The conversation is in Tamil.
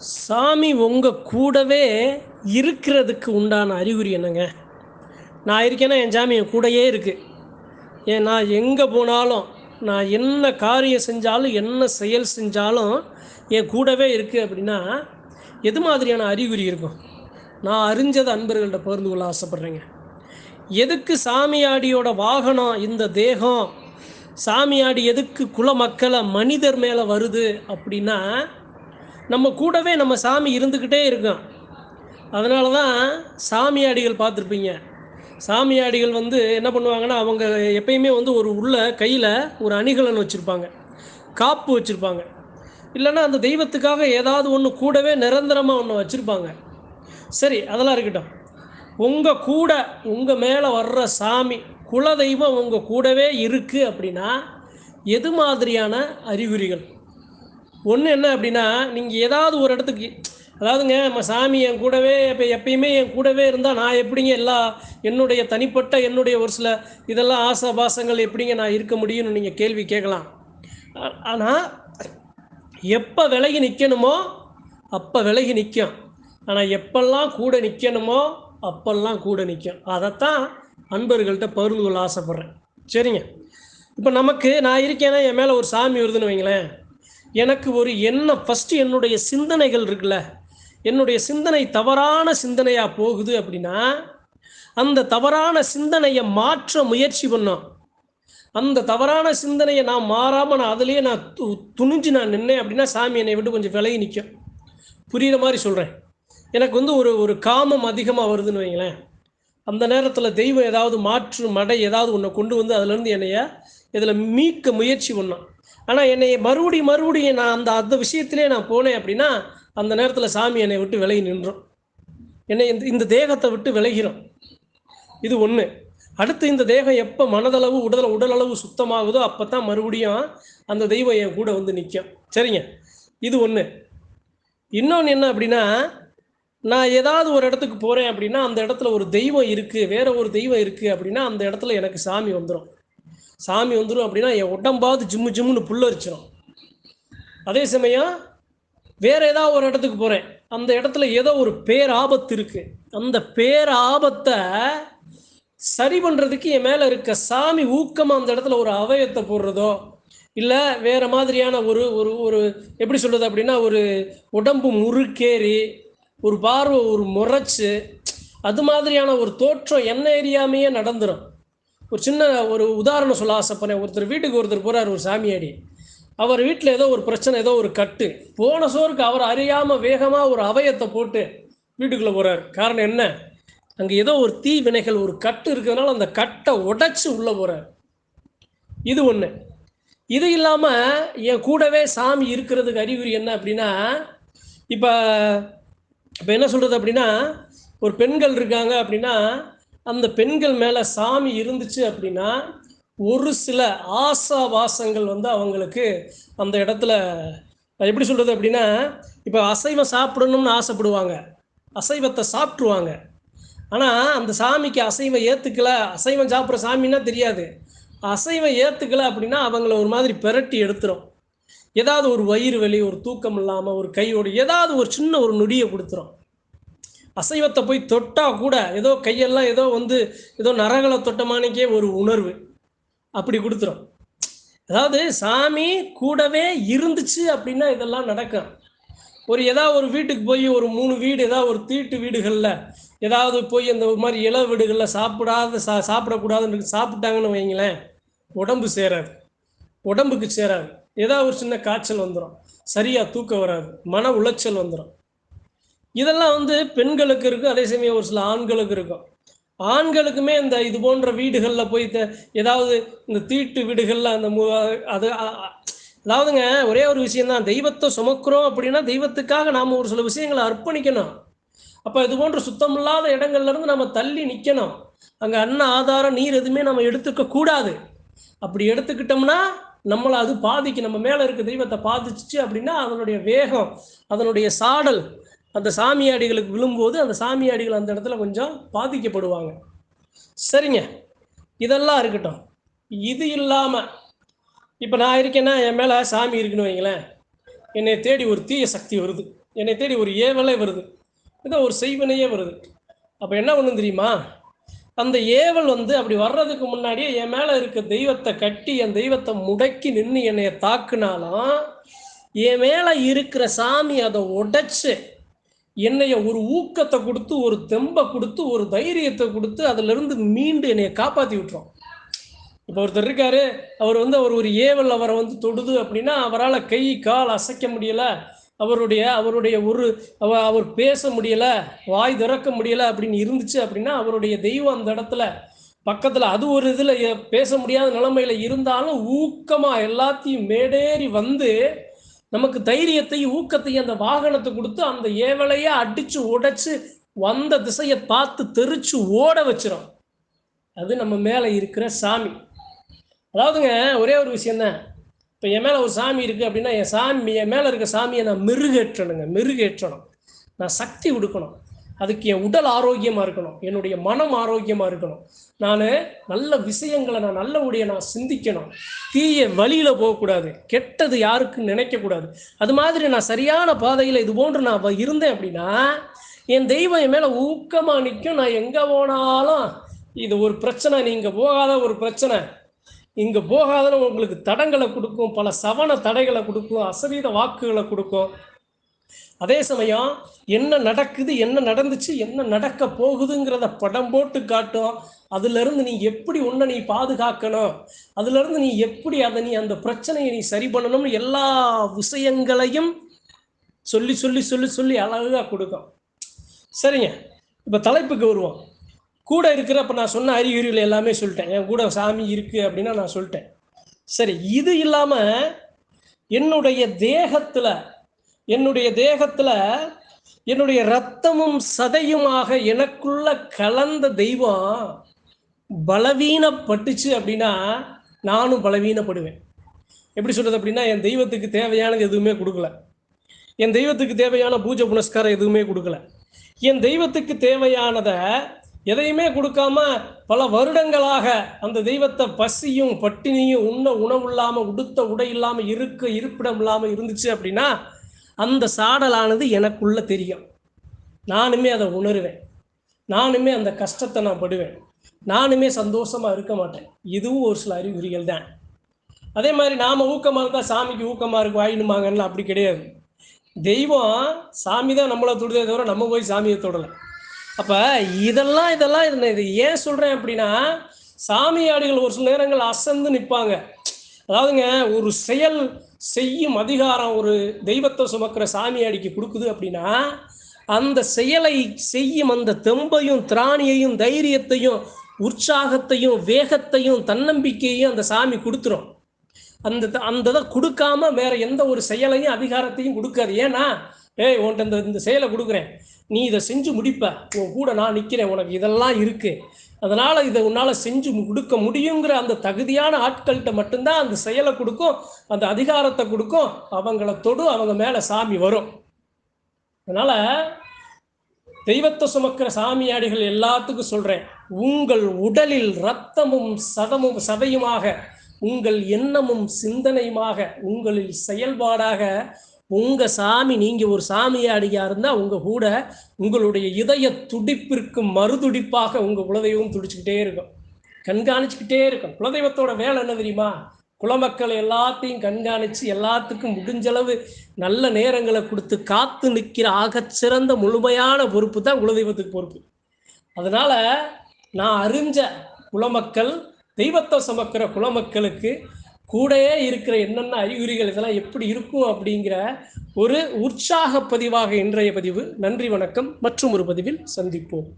சாமி உங்கள் கூடவே இருக்கிறதுக்கு உண்டான அறிகுறி என்னங்க? நான் இருக்கேன்னா என் சாமி என் கூடயே இருக்குது ஏன் நான் எங்கே போனாலும் நான் என்ன காரியம் செஞ்சாலும் என்ன செயல் செஞ்சாலும் என் கூடவே இருக்குது அப்படின்னா எது மாதிரியான அறிகுறி இருக்கும்? நான் அறிஞ்சதை அன்பர்கள்ட்ட பகிர்ந்து கொள்ள ஆசைப்பட்றேங்க. எதுக்கு சாமியாடியோட வாகனம் இந்த தேகம் சாமியாடி எதுக்கு குல மக்களை மனிதர் மேலே வருது அப்படின்னா நம்ம கூடவே நம்ம சாமி இருந்துக்கிட்டே இருக்கும் அதனால தான் சாமியாடிகள் பார்த்துருப்பீங்க. சாமியாடிகள் வந்து என்ன பண்ணுவாங்கன்னா அவங்க எப்பயுமே வந்து ஒரு உள்ள கையில் ஒரு அணிகலன் வச்சுருப்பாங்க. காப்பு வச்சுருப்பாங்க. இல்லைன்னா அந்த தெய்வத்துக்காக ஏதாவது ஒன்று கூடவே நிரந்தரமாக ஒன்று வச்சுருப்பாங்க. சரி அதெல்லாம் இருக்கட்டும். உங்கள் கூட உங்கள் மேலே வர்ற சாமி குலதெய்வம் உங்கள் கூடவே இருக்குது அப்படின்னா எது மாதிரியான அறிகுறிகள்? ஒன்று என்ன அப்படின்னா நீங்கள் ஏதாவது ஒரு இடத்துக்கு அதாவதுங்க நம்ம சாமி என் கூடவே இப்போ எப்பயுமே என் கூடவே இருந்தால் நான் எப்படிங்க எல்லா என்னுடைய தனிப்பட்ட என்னுடைய ஒரு சில இதெல்லாம் ஆசை பாசங்கள் எப்படிங்க நான் இருக்க முடியும்னு நீங்கள் கேள்வி கேட்கலாம். ஆனால் எப்போ விலகி நிற்கணுமோ அப்போ விலகி நிற்கும் ஆனால் எப்பெல்லாம் கூட நிற்கணுமோ அப்பெல்லாம் கூட நிற்கும் அதைத்தான் அன்பர்கள்ட்ட பகிர்ந்து கொள்ள ஆசைப்பட்றேன். சரிங்க. இப்போ நமக்கு நான் இருக்கேன்னா என் மேலே ஒரு சாமி வருதுன்னு வைங்களேன். எனக்கு ஒரு எண்ணம் ஃபஸ்ட்டு என்னுடைய சிந்தனைகள் இருக்குல்ல என்னுடைய சிந்தனை தவறான சிந்தனையாக போகுது அப்படின்னா அந்த தவறான சிந்தனையை மாற்ற முயற்சி பண்ணோம். அந்த தவறான சிந்தனையை நான் மாறாமல் நான் அதுலேயே நான் து துணிஞ்சு நான் நின்னேன் அப்படின்னா சாமி என்னை விட்டு கொஞ்சம் விலகி நிற்கும் புரிகிற மாதிரி சொல்கிறேன் எனக்கு வந்து ஒரு ஒரு காமம் அதிகமாக வருதுன்னு வைங்களேன். அந்த நேரத்தில் தெய்வம் ஏதாவது மாற்று மடை ஏதாவது ஒன்று கொண்டு வந்து அதுலேருந்து என்னைய இதில் மீட்க முயற்சி பண்ணோம். ஆனால் என்னை மறுபடியும் மறுபடியும் நான் அந்த அந்த விஷயத்திலே நான் போனேன் அப்படின்னா அந்த நேரத்தில் சாமி என்னை விட்டு விலகி நின்றோம். என்னை இந்த இந்த தேகத்தை விட்டு விலகிறோம். இது ஒன்று அடுத்து இந்த தேகம் எப்போ மனதளவு உடல் உடலளவு சுத்தமாகுதோ அப்போ தான் மறுபடியும் அந்த தெய்வம் என் கூட வந்து நிற்கும் சரிங்க? இது ஒன்று இன்னொன்று என்ன அப்படின்னா நான் ஏதாவது ஒரு இடத்துக்கு போகிறேன் அப்படின்னா அந்த இடத்துல ஒரு தெய்வம் இருக்குது வேற ஒரு தெய்வம் இருக்குது அப்படின்னா அந்த இடத்துல எனக்கு சாமி வந்துடும் சாமி வந்துடும் அப்படின்னா என் உடம்பாவது ஜிம்மு ஜிம்முன்னு புல்லரிச்சிடும் அதே சமயம் வேற ஏதாவது ஒரு இடத்துக்கு போகிறேன் அந்த இடத்துல ஏதோ ஒரு பேராபத்து இருக்குது அந்த பேராபத்தை சரி பண்ணுறதுக்கு என் மேலே இருக்க சாமி ஊக்கமாக அந்த இடத்துல ஒரு அவயத்தை போடுறதோ இல்லை வேறு மாதிரியான ஒரு ஒரு ஒரு எப்படி சொல்கிறது அப்படின்னா ஒரு உடம்பு முறுக்கேறி ஒரு பார்வை ஒரு முறைச்சு அது மாதிரியான ஒரு தோற்றம் என்ன ஏரியாமையே நடந்துடும் ஒரு சின்ன ஒரு உதாரணம் சொல்ல ஆசைப்பனேன் ஒருத்தர் வீட்டுக்கு ஒருத்தர் போகிறார் ஒரு சாமியாடி அவர் வீட்டில் ஏதோ ஒரு பிரச்சனை ஏதோ ஒரு கட்டு. போன சோருக்கு அவர் அறியாமல் வேகமாக ஒரு அவயத்தை போட்டு வீட்டுக்குள்ளே போகிறார் காரணம் என்ன? அங்கே ஏதோ ஒரு தீ வினைகள் ஒரு கட்டு இருக்கிறதுனால அந்த கட்டை உடைச்சி உள்ளே போகிறார் இது ஒன்று இது இல்லாமல் என் கூடவே சாமி இருக்கிறதுக்கு அறிகுறி என்ன அப்படின்னா இப்போ இப்போ என்ன சொல்கிறது அப்படின்னா ஒரு பெண்கள் இருக்காங்க அப்படின்னா அந்த பெண்கள் மேலே சாமி இருந்துச்சு அப்படின்னா ஒரு சில ஆசாவாசங்கள் வந்து அவங்களுக்கு அந்த இடத்துல எப்படி சொல்கிறது அப்படின்னா இப்போ அசைவம் சாப்பிடணும்னு ஆசைப்படுவாங்க. அசைவத்தை சாப்பிட்ருவாங்க ஆனால் அந்த சாமிக்கு அசைவம் ஏற்றுக்கல அசைவம் சாப்பிட்ற சாமின்னா தெரியாது. அசைவம் ஏற்றுக்கலை அப்படின்னா அவங்கள ஒரு மாதிரி பெரட்டி எடுத்துரும். ஏதாவது ஒரு வயிறு வலி ஒரு தூக்கம் இல்லாமல் ஒரு கையோடு ஏதாவது ஒரு சின்ன ஒரு நொடியை கொடுத்துரும். அசைவத்தை போய் தொட்டால் கூட ஏதோ கையெல்லாம் ஏதோ வந்து ஏதோ நரகளை தொட்டமானிக்கே ஒரு உணர்வு. அப்படி கொடுத்துரும். அதாவது சாமி கூடவே இருந்துச்சு அப்படின்னா இதெல்லாம் நடக்கும். ஒரு ஏதாவது ஒரு வீட்டுக்கு போய் ஒரு மூணு வீடு ஏதாவது ஒரு தீட்டு வீடுகளில் ஏதாவது போய் அந்த ஒரு மாதிரி இள வீடுகளில் சாப்பிடாத சா சாப்பிடக்கூடாதுன்னு சாப்பிட்டாங்கன்னு வைங்களேன் உடம்பு சேராது. உடம்புக்கு சேராது. ஏதாவது ஒரு சின்ன காய்ச்சல் வந்துடும் சரியாக தூக்கம் வராது. மன உளைச்சல் வந்துடும் இதெல்லாம் வந்து பெண்களுக்கு இருக்கும் அதே சமயம் ஒரு சில ஆண்களுக்கு இருக்கும் ஆண்களுக்குமே இந்த இது போன்ற வீடுகளில் போய் த- ஏதாவது இந்த தீட்டு வீடுகளில் அந்த மு அது அதாவதுங்க ஒரே ஒரு விஷயம்தான். தெய்வத்தை சுமக்கிறோம் அப்படின்னா தெய்வத்துக்காக நாம் ஒரு சில விஷயங்களை அர்ப்பணிக்கணும். அப்போ இது போன்ற சுத்தமில்லாத இல்லாத இருந்து நம்ம தள்ளி நிற்கணும் அங்கே அன்ன ஆதாரம் நீர் எதுவுமே நம்ம எடுத்துக்க கூடாது. அப்படி எடுத்துக்கிட்டோம்னா நம்மளை அது பாதிக்கும். நம்ம மேலே இருக்க தெய்வத்தை பாதிச்சிச்சு அப்படின்னா அதனுடைய வேகம் அதனுடைய சாடல் அந்த சாமியாடிகளுக்கு விழும்போது அந்த சாமியாடிகள் அந்த இடத்துல கொஞ்சம் பாதிக்கப்படுவாங்க. சரிங்க. இதெல்லாம் இருக்கட்டும். இது இல்லாமல் இப்போ நான் இருக்கேன்னா என் மேலே சாமி இருக்குன்னு வைங்களேன். என்னை தேடி ஒரு தீய சக்தி வருது. என்னை தேடி ஒரு ஏவலே வருது. ஏதோ ஒரு செய்வனையே வருது. அப்போ என்ன ஒன்று தெரியுமா? அந்த ஏவல் வந்து அப்படி வர்றதுக்கு முன்னாடியே என் மேலே இருக்க தெய்வத்தை கட்டி என் தெய்வத்தை முடக்கி நின்று என்னைய தாக்குனாலும் என் மேலே இருக்கிற சாமி அதை உடைச்சு என்னைய ஒரு ஊக்கத்தை கொடுத்து ஒரு தெம்பை கொடுத்து ஒரு தைரியத்தை கொடுத்து அதிலிருந்து மீண்டு என்னைய காப்பாற்றி விட்டுரும். இப்போ ஒருத்தர் இருக்காரு அவர் வந்து அவர் ஒரு ஏவல் அவரை வந்து தொடுது அப்படின்னா அவரால் கை கால் அசைக்க முடியலை அவருடைய அவருடைய ஒரு அவ அவர் பேச முடியலை வாய் திறக்க முடியலை அப்படின்னு இருந்துச்சு அப்படின்னா அவருடைய தெய்வம் அந்த இடத்துல பக்கத்தில் அது ஒரு இதில் பேச முடியாத நிலைமையில் இருந்தாலும் ஊக்கமாக எல்லாத்தையும் மேடேறி வந்து நமக்கு தைரியத்தையும் ஊக்கத்தையும் அந்த வாகனத்தை கொடுத்து அந்த ஏவலையை அடிச்சு உடைச்சு வந்த திசையை பார்த்து தெரிச்சு ஓட வச்சிரும். அது நம்ம மேலே இருக்கிற சாமி. அதாவதுங்க ஒரே ஒரு விஷயந்தான் இப்போ என் மேலே ஒரு சாமி இருக்குது அப்படின்னா என் சாமி என் மேலே இருக்க சாமியை நான் மெருகேற்றணுங்க மெருகேற்றணும். நான் சக்தி கொடுக்கணும். அதுக்கு என் உடல் ஆரோக்கியமாக இருக்கணும். என்னுடைய மனம் ஆரோக்கியமாக இருக்கணும். நான் நல்ல விஷயங்களை நான் நல்லபடியை நான் சிந்திக்கணும். தீய வழியில் போகக்கூடாது. கெட்டது யாருக்கும் நினைக்கக்கூடாது. அது மாதிரி நான் சரியான பாதையில் இது போன்று நான் இருந்தேன் அப்படின்னா என் தெய்வம் என் மேலே ஊக்கமாக நிற்கும் நான் எங்கே போனாலும் இது ஒரு பிரச்சனை நீங்கள் போகாத ஒரு பிரச்சனை. இங்கே போகாதன்னு உங்களுக்கு தடங்களை கொடுக்கும். பல சவண தடைகளை கொடுக்கும். அசரீத வாக்குகளை கொடுக்கும். அதே சமயம் என்ன நடக்குது என்ன நடந்துச்சு என்ன நடக்க போகுதுங்கிறத படம் போட்டு காட்டும். அதுலேருந்து நீ எப்படி உன்னை நீ பாதுகாக்கணும்? அதுலேருந்து நீ எப்படி அதை நீ அந்த பிரச்சனையை நீ சரி பண்ணணும்னு எல்லா விஷயங்களையும் சொல்லி சொல்லி சொல்லி சொல்லி அழகாக கொடுக்கும். சரிங்க. இப்போ தலைப்புக்கு வருவோம். கூட இருக்கிற அப்போ நான் சொன்ன அறிகுறிகள் எல்லாமே சொல்லிட்டேன். என் கூட சாமி இருக்குது அப்படின்னா நான் சொல்லிட்டேன். சரி இது இல்லாமல் என்னுடைய தேகத்தில் என்னுடைய தேகத்தில் என்னுடைய ரத்தமும் சதையுமாக எனக்குள்ள கலந்த தெய்வம் பலவீனப்பட்டுச்சு அப்படின்னா நானும் பலவீனப்படுவேன். எப்படி சொல்கிறது அப்படின்னா என் தெய்வத்துக்கு தேவையானது எதுவுமே கொடுக்கல. என் தெய்வத்துக்கு தேவையான பூஜை புனஸ்காரம் எதுவுமே கொடுக்கல. என் தெய்வத்துக்கு தேவையானதை எதையுமே கொடுக்காம பல வருடங்களாக அந்த தெய்வத்தை பசியும் பட்டினியும் உண்ண உணவு இல்லாமல் உடுத்த உடை இல்லாமல் இருக்க இருப்பிடம் இல்லாமல் இருந்துச்சு அப்படின்னா அந்த சாடலானது எனக்குள்ள தெரியும். நானுமே அதை உணருவேன். நானுமே அந்த கஷ்டத்தை நான் படுவேன். நானுமே சந்தோஷமாக இருக்க மாட்டேன். இதுவும் ஒரு சில அறிகுறிகள் தான். அதே மாதிரி நாம் ஊக்கமாக இருந்தால் சாமிக்கு ஊக்கமாக இருக்கு வாயினுமாங்கன்னு அப்படி கிடையாது. தெய்வம் சாமி தான் நம்மளை தொடுதே தவிர நம்ம போய் சாமியை தொடலை. அப்போ இதெல்லாம் இதெல்லாம் இது ஏன் சொல்கிறேன் அப்படின்னா சாமியாடிகள் ஒரு சில நேரங்கள் அசந்து நிற்பாங்க அதாவதுங்க ஒரு செயல் செய்யும் அதிகாரம் ஒரு தெய்வத்தை சுமக்கிற சாமியாடிக்கு கொடுக்குது அப்படின்னா அந்த செயலை செய்யும் அந்த தெம்பையும் திராணியையும் தைரியத்தையும் உற்சாகத்தையும் வேகத்தையும் தன்னம்பிக்கையும் அந்த சாமி கொடுத்துரும். அந்த அந்த இதை கொடுக்காம வேற எந்த ஒரு செயலையும் அதிகாரத்தையும் கொடுக்காது. ஏன்னா ஏய் உன்ட்ட இந்த இந்த செயலை கொடுக்குறேன். நீ இதை செஞ்சு முடிப்ப. உன் கூட நான் நிற்கிறேன் உனக்கு இதெல்லாம் இருக்குது அதனால் இதை உன்னால் செஞ்சு கொடுக்க முடியுங்கிற அந்த தகுதியான ஆட்கள்கிட்ட மட்டும்தான் அந்த செயலை கொடுக்கும் அந்த அதிகாரத்தை கொடுக்கும் அவங்கள தொடு அவங்க மேலே சாமி வரும். அதனால் தெய்வத்தை சுமக்கிற சாமியாடிகள் எல்லாத்துக்கும் சொல்கிறேன் உங்கள் உடலில் ரத்தமும் சதமும் சதையுமாக உங்கள் எண்ணமும் சிந்தனையுமாக உங்களில் செயல்பாடாக உங்கள் சாமி நீங்கள் ஒரு சாமியாடியா இருந்தால் உங்கள் கூட உங்களுடைய இதய துடிப்பிற்கு மறுதுடிப்பாக உங்கள் குலதெய்வம் துடிச்சுக்கிட்டே இருக்கும். கண்காணிச்சுக்கிட்டே இருக்கும். குலதெய்வத்தோட வேலை என்ன தெரியுமா? குலமக்கள் எல்லாத்தையும் கண்காணித்து எல்லாத்துக்கும் முடிஞ்சளவு நல்ல நேரங்களை கொடுத்து காத்து நிற்கிற ஆகச்சிறந்த முழுமையான பொறுப்பு தான் குலதெய்வத்துக்கு பொறுப்பு. அதனால் நான் அறிஞ்ச குலமக்கள் தெய்வத்தை சுமக்கிற குலமக்களுக்கு கூடயே இருக்கிற என்னென்ன அறிகுறிகள் இதெல்லாம் எப்படி இருக்கும் அப்படிங்கிற ஒரு உற்சாக பதிவாக இன்றைய பதிவு. நன்றி வணக்கம். மற்றும் ஒரு பதிவில் சந்திப்போம்.